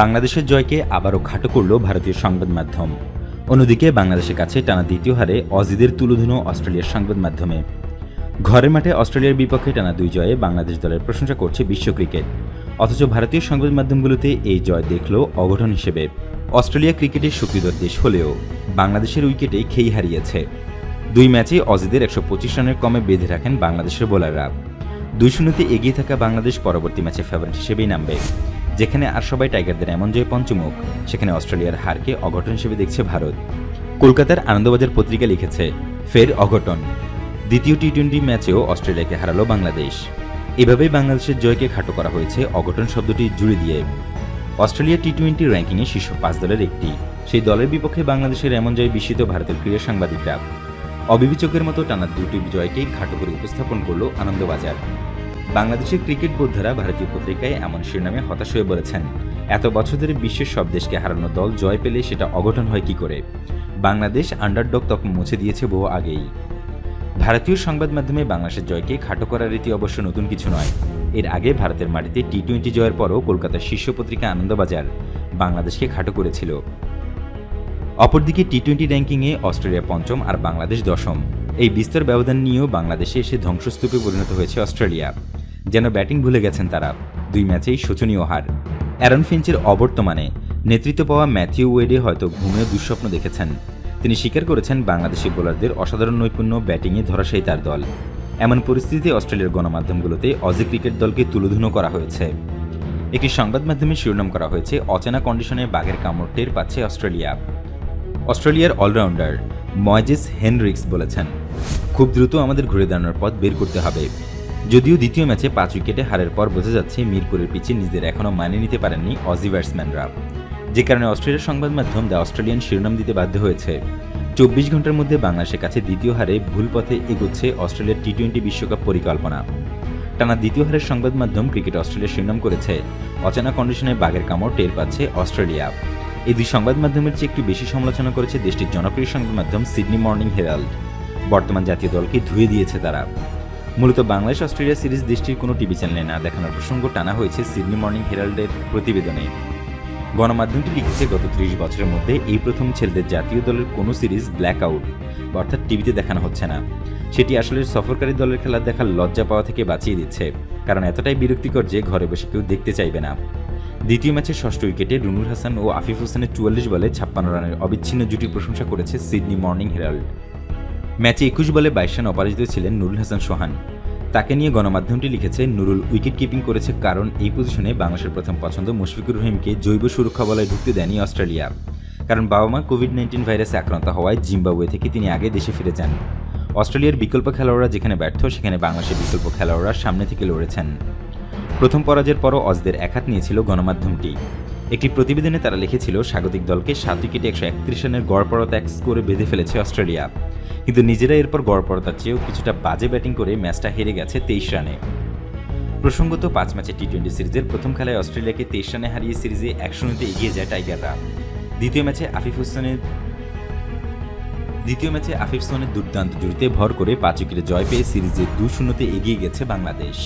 বাংলাদেশের জয়কে আবারও খাটো করল ভারতীয় সংবাদ মাধ্যম। অন্যদিকে বাংলাদেশের কাছে টানা দ্বিতীয় হারে অজিদের তুলোধুনো অস্ট্রেলিয়ার সংবাদ মাধ্যমে। ঘরের মাঠে অস্ট্রেলিয়ার বিপক্ষে টানা দুই জয়ে বাংলাদেশ দলের প্রশংসা করছে বিশ্ব ক্রিকেট। অথচ ভারতীয় সংবাদ মাধ্যমগুলোতে এই জয় দেখল অঘটন হিসেবে। অস্ট্রেলিয়া ক্রিকেটের শক্তিধর দেশ হলেও বাংলাদেশের উইকেটে খেই হারিয়েছে। দুই ম্যাচে অজিদের একশো পঁচিশ রানের কমে বেঁধে রাখেন বাংলাদেশের বোলাররা। দুই শূন্যতে এগিয়ে থাকা বাংলাদেশ পরবর্তী ম্যাচে ফেভারিট হিসেবেই নামবে। যেখানে আর সবাই টাইগারদের এমন জয় পঞ্চমুখ, সেখানে অস্ট্রেলিয়ার হারকে অঘটন হিসেবে দেখছে ভারত। কলকাতার আনন্দবাজার পত্রিকা লিখেছে, ফের অঘটন। দ্বিতীয় টি টোয়েন্টি ম্যাচেও অস্ট্রেলিয়াকে হারালো বাংলাদেশ। এভাবেই বাংলাদেশের জয়কে খাটো করা হয়েছে অঘটন শব্দটি জুড়ে দিয়ে। অস্ট্রেলিয়া টি টোয়েন্টি র্যাঙ্কিংয়ে শীর্ষ পাঁচ দলের একটি। সেই দলের বিপক্ষে বাংলাদেশের এমন জয় বিস্মিত ভারতের ক্রীড়া সাংবাদিকরা। অবিবেচকের মতো টানা দুটি জয়কেই খাটো করে উপস্থাপন করল আনন্দবাজার। বাংলাদেশের ক্রিকেট বোদ্ধারা ভারতীয় পত্রিকায় এমন শিরোনামে হতাশ হয়ে বলেছেন এত বছর ধরে বিশ্বের সব দেশকে হারানো দল জয় পেলে সেটা অঘটন হয় কি করে? বাংলাদেশ আন্ডারডগ তখন মুছে দিয়েছে বহু আগেই। ভারতীয় সংবাদ মাধ্যমে বাংলাদেশের জয়কে খাটো করার রীতি অবশ্য নতুন কিছু নয়। এর আগে ভারতের মাটিতে টি টোয়েন্টি জয়ের পরও কলকাতার শীর্ষ পত্রিকা আনন্দবাজার বাংলাদেশকে খাটো করেছিল। অপরদিকে টি টোয়েন্টি র্যাঙ্কিংয়ে অস্ট্রেলিয়া পঞ্চম আর বাংলাদেশ দশম। এই বিস্তর ব্যবধান নিয়েও বাংলাদেশে এসে ধ্বংসস্তূপে পরিণত হয়েছে অস্ট্রেলিয়া। যেন ব্যাটিং ভুলে গেছেন তারা। দুই ম্যাচেই শোচনীয় হার। অ্যারন ফিঞ্চের অবর্তমানে নেতৃত্ব পাওয়া ম্যাথিউ ওয়েডে হয়তো ঘুমে দুঃস্বপ্ন দেখেছেন। তিনি স্বীকার করেছেন বাংলাদেশি বোলারদের অসাধারণ নৈপুণ্য ব্যাটিংয়ে ধরাশায়ী তার দল। এমন পরিস্থিতিতে অস্ট্রেলিয়ার গণমাধ্যমগুলোতে অজি ক্রিকেট দলকে তুলোধুনো করা হয়েছে। একটি সংবাদ মাধ্যমে শিরোনাম করা হয়েছে, অচেনা কন্ডিশনে বাঘের কামড় টের পাচ্ছে অস্ট্রেলিয়া। অস্ট্রেলিয়ার অলরাউন্ডার ময়জেস হেনরিক্স বলেছেন, খুব দ্রুত আমাদের ঘুরে দাঁড়ানোর পথ বের করতে হবে। যদিও দ্বিতীয় ম্যাচে পাঁচ উইকেটে হারের পর বোঝা যাচ্ছে মিরপুরের পিচে নিজেদের এখনও মানিয়ে নিতে পারেননি অজি ব্যাটসম্যানরা। যে কারণে অস্ট্রেলিয়ার সংবাদ মাধ্যম দ্য অস্ট্রেলিয়ান শিরোনাম দিতে বাধ্য হয়েছে। চব্বিশ ঘণ্টার মধ্যে বাংলাদেশের কাছে দ্বিতীয় হারে ভুল পথে এগোচ্ছে অস্ট্রেলিয়ার টি টোয়েন্টি বিশ্বকাপ পরিকল্পনা। টানা দ্বিতীয় হারের সংবাদ মাধ্যম ক্রিকেট অস্ট্রেলিয়া শিরোনাম করেছে, অচেনা কন্ডিশনে বাঘের কামড় টের পাচ্ছে অস্ট্রেলিয়া। এই দুই সংবাদ মাধ্যমের চেয়ে একটু বেশি সমালোচনা করেছে দেশটির জনপ্রিয় সংবাদ মাধ্যম সিডনি মর্নিং হেরাল্ড। বর্তমান জাতীয় দলকে ধুয়ে দিয়েছে তারা। মূলত বাংলাদেশ অস্ট্রেলিয়া সিরিজ দেশটির কোনো টিভি চ্যানেলে না দেখানোর প্রসঙ্গ টানা হয়েছে সিডনি মর্নিং হেরাল্ডের প্রতিবেদনে। গণমাধ্যমটি লিখেছে, গত ত্রিশ বছরের মধ্যে এই প্রথম ছেলেদের জাতীয় দলের কোনো সিরিজ ব্ল্যাক আউট অর্থাৎ টিভিতে দেখানো হচ্ছে না। সেটি আসলে সফরকারী দলের খেলা দেখার লজ্জা পাওয়া থেকে বাঁচিয়ে দিচ্ছে, কারণ এতটাই বিরক্তিকর যে ঘরে বসে কেউ দেখতে চাইবে না। দ্বিতীয় ম্যাচে ষষ্ঠ উইকেটে রুনুর হাসান ও আফিফ হোসেনের চুয়াল্লিশ বলে ছাপ্পান্ন রানের অবিচ্ছিন্ন জুটি প্রশংসা করেছে সিডনি মর্নিং হেরাল্ড। ম্যাচে একুশ বলে বাইশ রান অপরাজিত ছিলেন নুরুল হাসান সোহান। তাকে নিয়ে গণমাধ্যমটি লিখেছে, নুরুল উইকেট কিপিং করেছে কারণ এই পজিশনে বাংলাদেশের প্রথম পছন্দ মুশফিকুর রহিমকে জৈব সুরক্ষা বলয়ে ঢুকতে দেয়নি অস্ট্রেলিয়া। কারণ বাবা মা কোভিড নাইন্টিন ভাইরাসে আক্রান্ত হওয়ায় জিম্বাবুয়ে থেকে তিনি আগে দেশে ফিরে যান। অস্ট্রেলিয়ার বিকল্প খেলোয়াড়রা যেখানে ব্যর্থ, সেখানে বাংলাদেশের বিকল্প খেলোয়াড়রা সামনে থেকে লড়েছেন। প্রথম পরাজয়ের পরও অজদের একহাত নিয়েছিল গণমাধ্যমটি। একটি প্রতিবেদনে তারা লিখেছিল, স্বাগতিক দলকে সাত উইকেটে একশো একত্রিশ রানের গড়পরতা এক স্কোরে বেঁধে ফেলেছে অস্ট্রেলিয়া। কিন্তু নিজেরা এরপর গড়পরতার চেয়েও কিছুটা বাজে ব্যাটিং করে ম্যাচটা হেরে গেছে তেইশ রানে। প্রসঙ্গত পাঁচ ম্যাচে টি টোয়েন্টি সিরিজের প্রথম খেলায় অস্ট্রেলিয়াকে তেইশ রানে হারিয়ে সিরিজে এক শূন্যতে এগিয়ে যায় টাইগাররা। দ্বিতীয় ম্যাচে আফিফ হোসেনের দ্বিতীয় ম্যাচে আফিফ হোসেনের দুর্দান্ত জুড়িতে ভর করে পাঁচ উইকেটে জয় পেয়ে সিরিজে দু শূন্যতে এগিয়ে গেছে বাংলাদেশ।